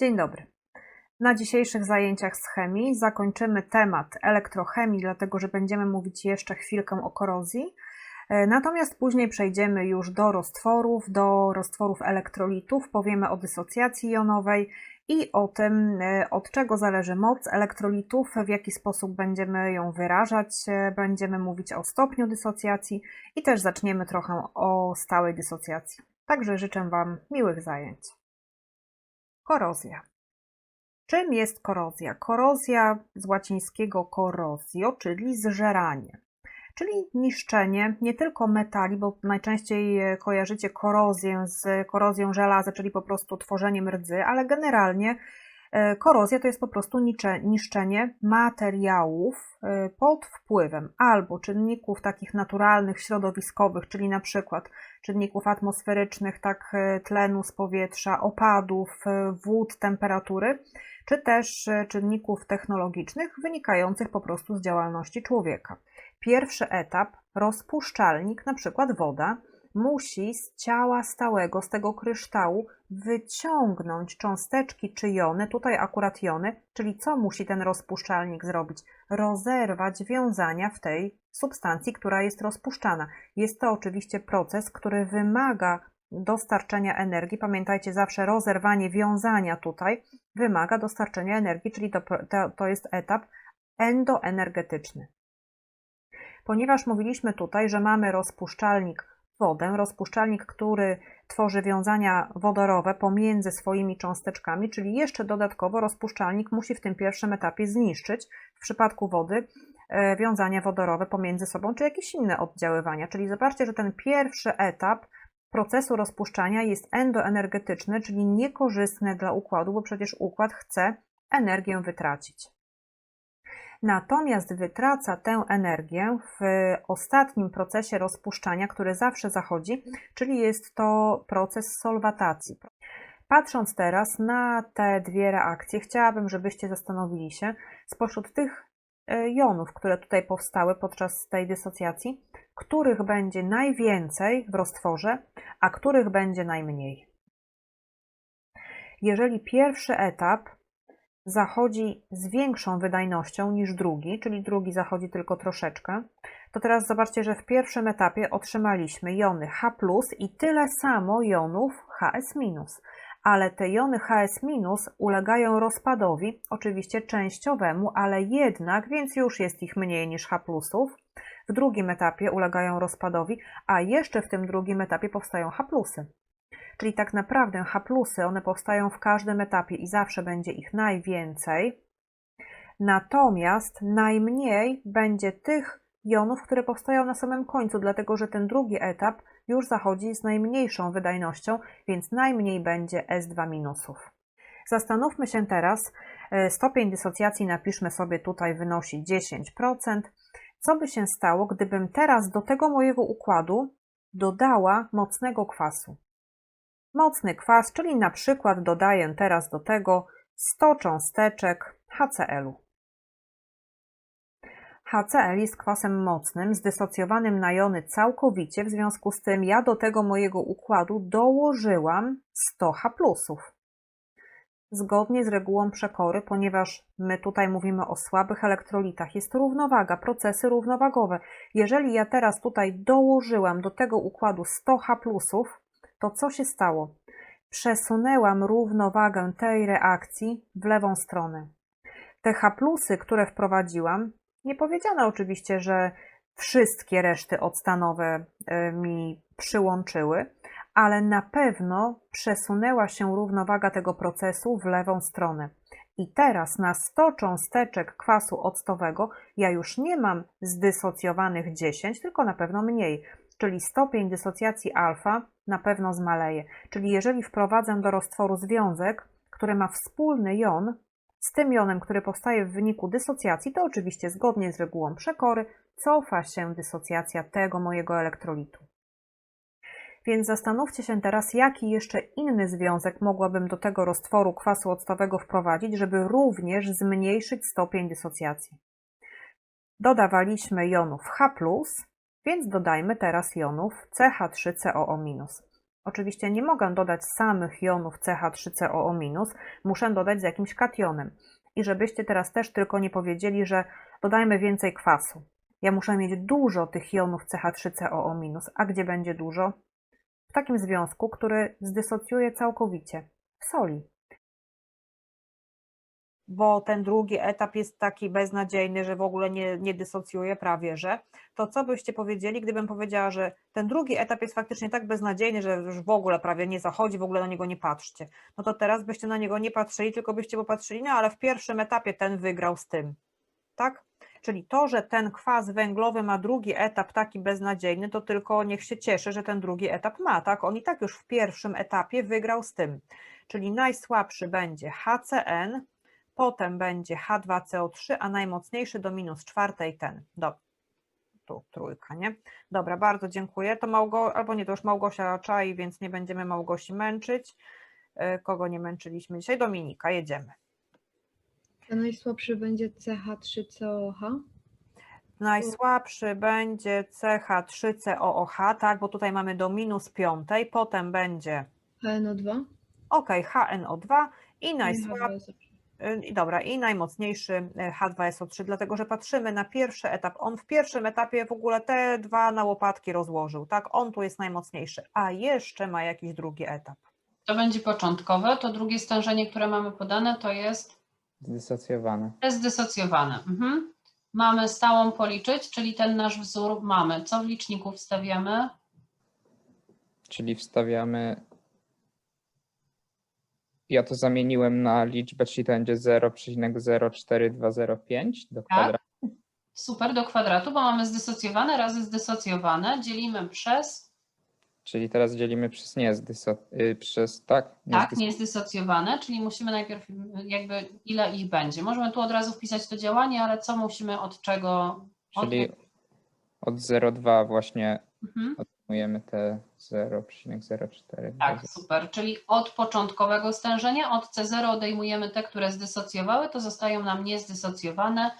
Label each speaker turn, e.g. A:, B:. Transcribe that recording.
A: Dzień dobry. Na dzisiejszych zajęciach z chemii zakończymy temat elektrochemii, dlatego że będziemy mówić jeszcze chwilkę o korozji. E, Natomiast później przejdziemy już do roztworów, do roztworów elektrolitów, powiemy o dysocjacji jonowej i o tym, e, od czego zależy moc elektrolitów, w jaki sposób będziemy ją wyrażać, e, będziemy mówić o stopniu dysocjacji i też zaczniemy trochę o stałej dysocjacji. Także życzę Wam miłych zajęć. Korozja. Czym jest korozja? Korozja z łacińskiego corrosio, czyli zżeranie, czyli niszczenie nie tylko metali, bo najczęściej e, kojarzycie korozję z korozją żelaza, czyli po prostu tworzeniem rdzy, ale generalnie korozja to jest po prostu niszczenie materiałów e, pod wpływem albo czynników takich naturalnych, środowiskowych, czyli na przykład czynników atmosferycznych, tak e, tlenu z powietrza, opadów, e, wód, temperatury, czy też e, czynników technologicznych wynikających po prostu z działalności człowieka. Pierwszy etap, rozpuszczalnik, na przykład woda, musi z ciała stałego, z tego kryształu, wyciągnąć cząsteczki czy jony, tutaj akurat jony, czyli co musi ten rozpuszczalnik zrobić? Rozerwać wiązania w tej substancji, która jest rozpuszczana. Jest to oczywiście proces, który wymaga dostarczenia energii. Pamiętajcie, zawsze rozerwanie wiązania tutaj wymaga dostarczenia energii, czyli to, to, to jest etap endoenergetyczny. Ponieważ mówiliśmy tutaj, że mamy rozpuszczalnik wodę, rozpuszczalnik, który tworzy wiązania wodorowe pomiędzy swoimi cząsteczkami, czyli jeszcze dodatkowo rozpuszczalnik musi w tym pierwszym etapie zniszczyć w przypadku wody e, wiązania wodorowe pomiędzy sobą, czy jakieś inne oddziaływania. Czyli zobaczcie, że ten pierwszy etap procesu rozpuszczania jest endoenergetyczny, czyli niekorzystny dla układu, bo przecież układ chce energię wytracić. Natomiast wytraca tę energię w ostatnim procesie rozpuszczania, który zawsze zachodzi, czyli jest to proces solwatacji. Patrząc teraz na te dwie reakcje, chciałabym, żebyście zastanowili się spośród tych e, jonów, które tutaj powstały podczas tej dysocjacji, których będzie najwięcej w roztworze, a których będzie najmniej. Jeżeli pierwszy etap zachodzi z większą wydajnością niż drugi, czyli drugi zachodzi tylko troszeczkę, to teraz zobaczcie, że w pierwszym etapie otrzymaliśmy jony H i tyle samo jonów HS-, ale te jony HS- ulegają rozpadowi, oczywiście częściowemu, ale jednak, więc już jest ich mniej niż H+. W drugim etapie ulegają rozpadowi, a jeszcze w tym drugim etapie powstają H+. Czyli tak naprawdę H+, one powstają w każdym etapie i zawsze będzie ich najwięcej. Natomiast najmniej będzie tych jonów, które powstają na samym końcu, dlatego że ten drugi etap już zachodzi z najmniejszą wydajnością, więc najmniej będzie S2-. Zastanówmy się teraz, e, stopień dysocjacji napiszmy sobie tutaj wynosi 10%. Co by się stało, gdybym teraz do tego mojego układu dodała mocnego kwasu? Mocny kwas, czyli na przykład dodaję teraz do tego 100 cząsteczek HCl-u. HCl jest kwasem mocnym, zdysocjowanym na jony całkowicie, w związku z tym ja do tego mojego układu dołożyłam 100 H+. Zgodnie z regułą przekory, ponieważ my tutaj mówimy o słabych elektrolitach, jest to równowaga, procesy równowagowe. Jeżeli ja teraz tutaj dołożyłam do tego układu 100 H+, to co się stało? Przesunęłam równowagę tej reakcji w lewą stronę. Te H+, które wprowadziłam, nie powiedziano oczywiście, że wszystkie reszty odstanowe e, mi przyłączyły, ale na pewno przesunęła się równowaga tego procesu w lewą stronę. I teraz na 100 cząsteczek kwasu octowego ja już nie mam zdysocjowanych 10, tylko na pewno mniej, czyli stopień dysocjacji alfa na pewno zmaleje. Czyli jeżeli wprowadzę do roztworu związek, który ma wspólny jon z tym jonem, który powstaje w wyniku dysocjacji, to oczywiście zgodnie z regułą przekory cofa się dysocjacja tego mojego elektrolitu. Więc zastanówcie się teraz, jaki jeszcze inny związek mogłabym do tego roztworu kwasu octowego wprowadzić, żeby również zmniejszyć stopień dysocjacji. Dodawaliśmy jonów H+, więc dodajmy teraz jonów CH3COO-. Oczywiście nie mogę dodać samych jonów CH3COO-, muszę dodać z jakimś kationem. I żebyście teraz też tylko nie powiedzieli, że dodajmy więcej kwasu. Ja muszę mieć dużo tych jonów CH3COO-, a gdzie będzie dużo? W takim związku, który zdysocjuje całkowicie w soli. Bo ten drugi etap jest taki beznadziejny, że w ogóle nie, nie dysocjuje prawie, że. To co byście powiedzieli, gdybym powiedziała, że ten drugi etap jest faktycznie tak beznadziejny, że już w ogóle prawie nie zachodzi, w ogóle na niego nie patrzcie. No to teraz byście na niego nie patrzyli, tylko byście popatrzyli, no ale w pierwszym etapie ten wygrał z tym. Tak? Czyli to, że ten kwas węglowy ma drugi etap taki beznadziejny, to tylko niech się cieszy, że ten drugi etap ma, tak? On i tak już w pierwszym etapie wygrał z tym. Czyli najsłabszy będzie HCN, potem będzie H2CO3, a najmocniejszy do minus czwartej ten. Dobra. Tu trójka, nie? Dobra, bardzo dziękuję. To Małgo, albo nie, to już Małgosia czai, więc nie będziemy Małgosi męczyć. E, Kogo nie męczyliśmy dzisiaj? Dominika, jedziemy.
B: To najsłabszy będzie CH3COH.
A: Najsłabszy będzie CH3COOH, tak, bo tutaj mamy do minus piątej, potem będzie
B: HNO2.
A: OK, HNO2 i
B: najsłabszy,
A: y, dobra, i najmocniejszy y, H2SO3, dlatego że patrzymy na pierwszy etap. On w pierwszym etapie w ogóle te dwa na łopatki rozłożył, tak, on tu jest najmocniejszy, a jeszcze ma jakiś drugi etap.
C: To będzie początkowe. To drugie stężenie, które mamy podane, to jest
D: Zdysocjowane.
C: zdysocjowane. Mhm. Mamy stałą policzyć, czyli ten nasz wzór mamy. Co w liczniku wstawiamy?
D: Czyli wstawiamy. Ja to zamieniłem na liczbę, czyli to będzie 0,04205 do kwadratu.
C: Super, do kwadratu, bo mamy zdysocjowane razy zdysocjowane. Dzielimy przez,
D: Czyli teraz dzielimy przez nie zdyso, y, przez tak?
C: tak,
D: zdys-
C: niezdysocjowane, czyli musimy najpierw jakby ile ich będzie. Możemy tu od razu wpisać to działanie, ale co musimy od czego? Od...
D: Czyli od 0,2 właśnie
C: Mhm.
D: Odejmujemy te 0,04.
C: Tak, super. Czyli od początkowego stężenia, od C0 odejmujemy te, które zdysocjowały, to zostają nam niezdysocjowane